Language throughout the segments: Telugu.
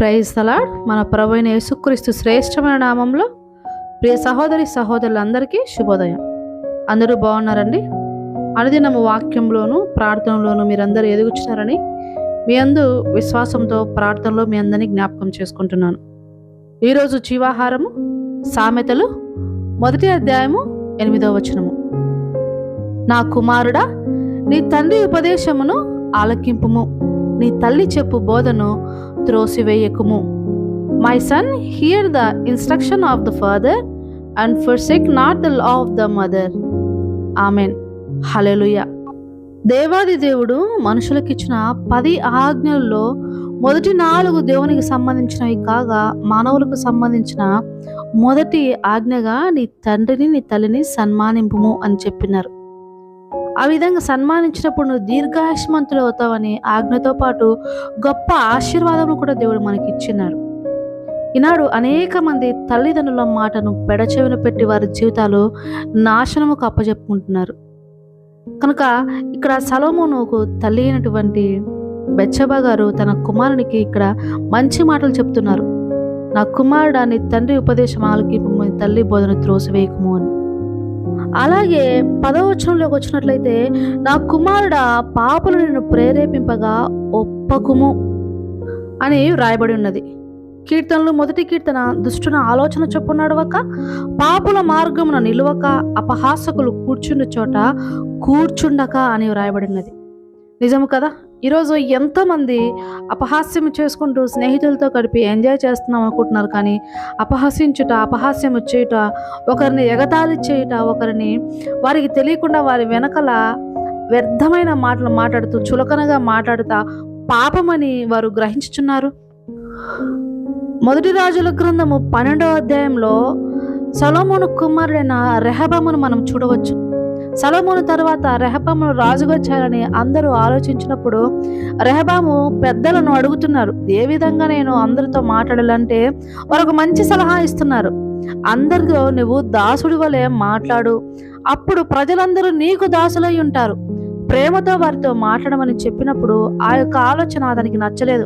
ప్రైజ్ తలాడ్ మన ప్రభు యేసుక్రీస్తు శ్రేష్టమైన నామంలో ప్రియ సహోదరి సహోదరులందరికీ శుభోదయం. అందరూ బాగున్నారండి? అనుదినము వాక్యంలోను ప్రార్థనలోను మీరందరూ ఎదుగుచున్నారని మీ అందు విశ్వాసంతో ప్రార్థనలో మీ అందరినీ జ్ఞాపకం చేసుకుంటున్నాను. ఈరోజు జీవాహారము సామెతలు మొదటి అధ్యాయము ఎనిమిదవ వచనము. నా కుమారుడా నీ తండ్రి ఉపదేశమును ఆలకింపుము. నీ తల్లి చెప్పు బోధను త్రోసివేయకుము. My son hear the instruction of the father and forsake not the law of the mother amen hallelujah దేవాది దేవుడు మనుషులకిచ్చిన పది ఆజ్ఞల్లో మొదటి నాలుగు దేవునికి సంబంధించినవి కాగా మానవులకు సంబంధించిన మొదటి ఆజ్ఞగా నీ తండ్రిని నీ తల్లిని సన్మానింపుము అని చెప్పినారు. ఆ విధంగా సన్మానించినప్పుడు నువ్వు దీర్ఘాయుష్మంతులు అవుతావని ఆజ్ఞతో పాటు గొప్ప ఆశీర్వాదం కూడా దేవుడు మనకి ఇచ్చినాడు. ఈనాడు అనేక మంది తల్లిదండ్రుల మాటను పెడచెవిన పెట్టి వారి జీవితాలు నాశనముకు అప్పజెప్పుకుంటున్నారు కనుక ఇక్కడ సలోమోనుకు తల్లి అయినటువంటి బెచ్చబా గారు తన కుమారునికి ఇక్కడ మంచి మాటలు చెప్తున్నారు. నా కుమారుడాన్ని తండ్రి ఉపదేశం ఆలకి తల్లి బోధన త్రోసివేయకము అని. అలాగే పదవచనంలోకి వచ్చినట్లయితే నా కుమారుడా పాపలు నేను ప్రేరేపింపగా ఒప్పకుము అని వ్రాయబడి ఉన్నది. కీర్తనలు మొదటి కీర్తన దుష్టున ఆలోచన చొప్పున నడవక పాపుల మార్గమున నిలువక అపహాసకులు కూర్చున్న చోట కూర్చుండక అని వ్రాయబడినది నిజము కదా? ఈరోజు ఎంతోమంది అపహాస్యం చేసుకుంటూ స్నేహితులతో గడిపి ఎంజాయ్ చేస్తున్నాం అనుకుంటున్నారు కానీ అపహసించుట అపహాస్యం చేయుట ఒకరిని ఎగతాళి చేయుట ఒకరిని వారికి తెలియకుండా వారి వెనకల వ్యర్థమైన మాటలు మాట్లాడుతూ చులకనగా మాట్లాడుతా పాపమని వారు గ్రహించుచున్నారు. మొదటి రాజుల గ్రంథము పన్నెండవ అధ్యాయంలో సలోమోను కుమారుడైన రెహబమును మనం చూడవచ్చు. సలోమోను తర్వాత రెహబామును రాజుగా చేయాలని అందరూ ఆలోచించినప్పుడు రెహబాము పెద్దలను అడుగుతున్నారు ఏ విధంగా నేను అందరితో మాట్లాడాలంటే వారు మంచి సలహా ఇస్తున్నారు. అందరితో నువ్వు దాసుడి వలె మాట్లాడు. అప్పుడు ప్రజలందరూ నీకు దాసులై ఉంటారు. ప్రేమతో వారితో మాట్లాడమని చెప్పినప్పుడు ఆ యొక్క ఆలోచన అతనికి నచ్చలేదు.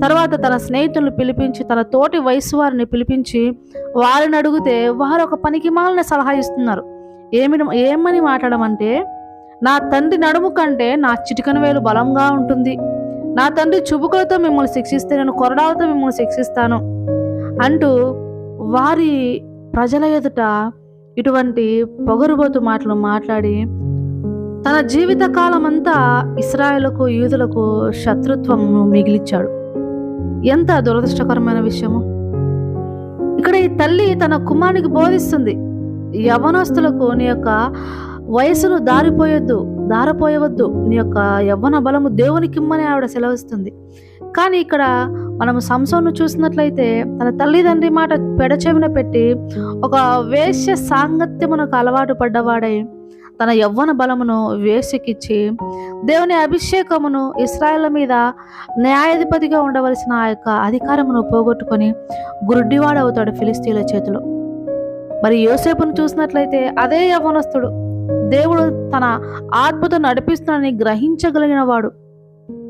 తర్వాత తన స్నేహితులను పిలిపించి తన తోటి వయసు వారిని పిలిపించి వారిని అడిగితే వారు ఒక పనికి మాలిన సలహా ఇస్తున్నారు. ఏమి ఏమని మాట్లాడమంటే నా తండ్రి నడుము కంటే నా చిటికన వేలు బలంగా ఉంటుంది. నా తండ్రి చుబుకలతో మిమ్మల్ని శిక్షిస్తే నేను కొరడాలతో మిమ్మల్ని శిక్షిస్తాను అంటూ వారి ప్రజల ఎదుట ఇటువంటి పొగరుబోతు మాటలు మాట్లాడి తన జీవిత కాలం అంతా యూదులకు శత్రుత్వంను మిగిలిచ్చాడు. ఎంత దురదృష్టకరమైన విషయము. ఇక్కడ ఈ తల్లి తన కుమారునికి బోధిస్తుంది యవనస్తులకు నీ యొక్క వయసును దారిపోయొద్దు దారిపోయవద్దు. నీ యొక్క యవ్వన బలము దేవునికిమ్మని ఆవిడ సెలవిస్తుంది. కానీ ఇక్కడ మనము సంసోను చూసినట్లయితే తన తల్లిదండ్రి మాట పెడచెవిన పెట్టి ఒక వేశ్య సాంగత్యమునకు అలవాటు పడ్డవాడై తన యవ్వన బలమును వేసికిచ్చి దేవుని అభిషేకమును ఇస్రాయల్ మీద న్యాయాధిపతిగా ఉండవలసిన ఆ యొక్క అధికారమును పోగొట్టుకొని గురుడ్డివాడవుతాడు ఫిలిస్తీన్ల చేతిలో. మరి యోసేపును చూసినట్లయితే అదే యవ్వనస్తుడు. దేవుడు తన ఆత్మతో నడిపిస్తున్నాడని గ్రహించగలిగిన వాడు.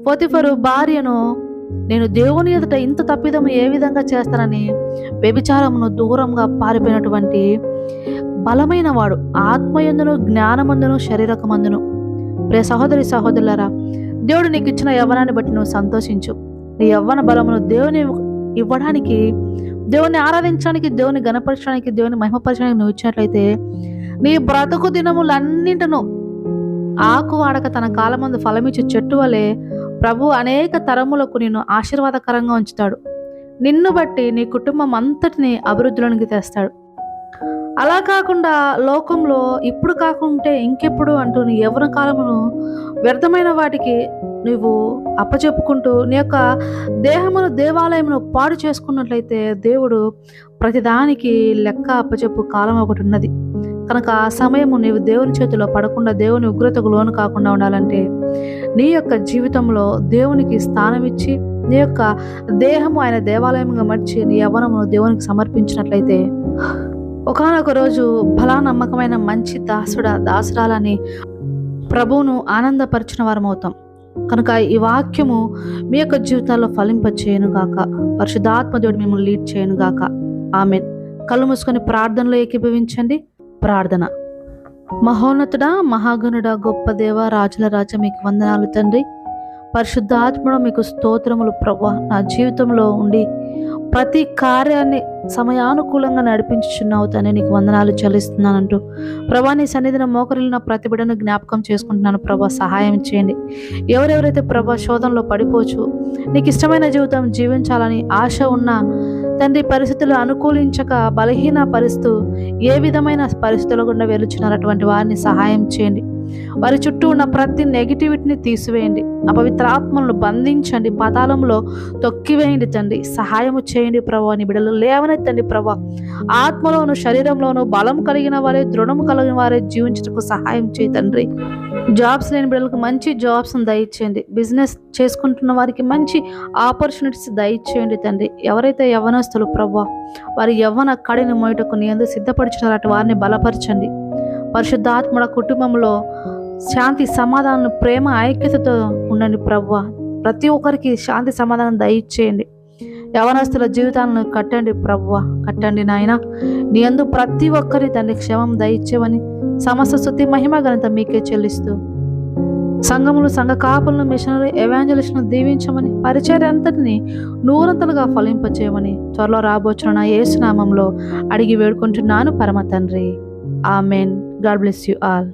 పోతిఫరు భార్యను నేను దేవుని ఎదుట ఇంత తప్పిదము ఏ విధంగా చేస్తానని వ్యభిచారమును దూరంగా పారిపోయినటువంటి బలమైన వాడు. ఆత్మయందును జ్ఞానమందును శరీరకమందును. ప్రే సహోదరి సహోదరులరా దేవుడు నీకు ఇచ్చిన యవ్వనాన్ని బట్టి నువ్వు సంతోషించు. నీ యవ్వన బలమును దేవుని ఇవ్వడానికి దేవుని ఆరాధించడానికి దేవుని గణపరచడానికి దేవుని మహిమపరచడానికి నువ్వు ఇచ్చినట్లయితే నీ బ్రతుకు దినములన్నింటిను ఆకు వాడక తన కాలమందు ఫలమిచ్చే చెట్టు వలె ప్రభు అనేక తరములకు నిన్ను ఆశీర్వాదకరంగా ఉంచుతాడు. నిన్ను బట్టి నీ కుటుంబం అంతటిని అభివృద్ధిలోనికి తెస్తాడు. అలా కాకుండా లోకంలో ఇప్పుడు కాకుంటే ఇంకెప్పుడు అంటూ నీ యవ్వన కాలమును వ్యర్థమైన వాటికి నువ్వు అప్పచెప్పుకుంటూ నీ యొక్క దేహమును దేవాలయమును పాడు చేసుకున్నట్లయితే దేవుడు ప్రతిదానికి లెక్క అప్పచెప్పు కాలం ఒకటి ఉన్నది. కనుక ఆ సమయము నీవు దేవుని చేతిలో పడకుండా దేవుని ఉగ్రతకు లోను కాకుండా ఉండాలంటే నీ యొక్క జీవితంలో దేవునికి స్థానం ఇచ్చి నీ యొక్క దేహము ఆయన దేవాలయంగా మర్చి నీ యవ్వనమును దేవునికి సమర్పించినట్లయితే ఒకనొక రోజు బలా నమ్మకమైన మంచి దాసుడ దాసురాలని ప్రభువును ఆనందపరిచిన వారం అవుతాం కనుక ఈ వాక్యము మీ యొక్క జీవితాల్లో ఫలింపచేయను గాక. పరిశుద్ధాత్మ మిమ్మల్ని లీడ్ చేయను గాక. ఆమె కళ్ళు మూసుకొని ప్రార్థనలో ఏకీభవించండి. ప్రార్థన. మహోన్నతుడా మహాగణుడ గొప్ప దేవ రాజుల రాజ మీకు వందనాలు తండ్రి. పరిశుద్ధాత్మడు మీకు స్తోత్రములు ప్రభా. నా జీవితంలో ఉండి ప్రతి కార్యాన్ని సమయానుకూలంగా నడిపించుచున్నావు తనే నీకు వందనాలు చెల్లిస్తున్నానంటూ. ప్రభా నీ సన్నిధిన మోకరిల్లిన నా ప్రతిభను జ్ఞాపకం చేసుకుంటున్నాను. ప్రభా సహాయం చేయండి. ఎవరెవరైతే ప్రభా శోధనలో పడిపోవచ్చు నీకు ఇష్టమైన జీవితం జీవించాలని ఆశ ఉన్న తండ్రి పరిస్థితులు అనుకూలించక బలహీన పరిస్థితు ఏ విధమైన పరిస్థితుల గుండా వెలుచున్నారు అటువంటి వారిని సహాయం చేయండి. వారి చుట్టూ ఉన్న ప్రతి నెగిటివిటీని తీసివేయండి. అపవిత్ర ఆత్మలను బంధించండి. పదాలంలో తొక్కివేయండి తండ్రి. సహాయము చేయండి ప్రభు. నీ బిడ్డలు లేవనెత్తండి ప్రభా. ఆత్మలోను శరీరంలోను బలం కలిగిన వారే దృఢము కలిగిన వారే జీవించటకు సహాయం చేయి తండ్రి. జాబ్స్ లేని బిడ్డలకు మంచి జాబ్స్ దయచేయండి. బిజినెస్ చేసుకుంటున్న వారికి మంచి ఆపర్చునిటీస్ దయచేయండి తండ్రి. ఎవరైతే యవనస్తులు ప్రభా వారి యవ్వన కడిని మోయటకు నీ ఎందుకు సిద్ధపడుచున్నారు వారిని బలపరచండి. పరిశుద్ధాత్ముడ కుటుంబంలో శాంతి సమాధానం ప్రేమ ఐక్యతతో ఉండండి ప్రభు ప్రతి ఒక్కరికి శాంతి సమాధానం దయచేయండి. యవనస్తుల జీవితాలను కట్టండి ప్రభువ. కట్టండి నాయన. నీ అందు ప్రతి ఒక్కరి దాన్ని క్షేమం దయచేవని సమస్త శుద్ధి మహిమ ఘనత మీకే చెల్లిస్తూ సంఘములు సంఘ కాపులను మిషనరీ ఎవాంజలిస్ట్ను దీవించమని పరిచర్య అంతటిని నూరంతలుగా ఫలింపచేయమని త్వరలో రాబోచున్న నా ఏసునామంలో అడిగి వేడుకుంటున్నాను పరమ తండ్రి. Amen. God bless you all.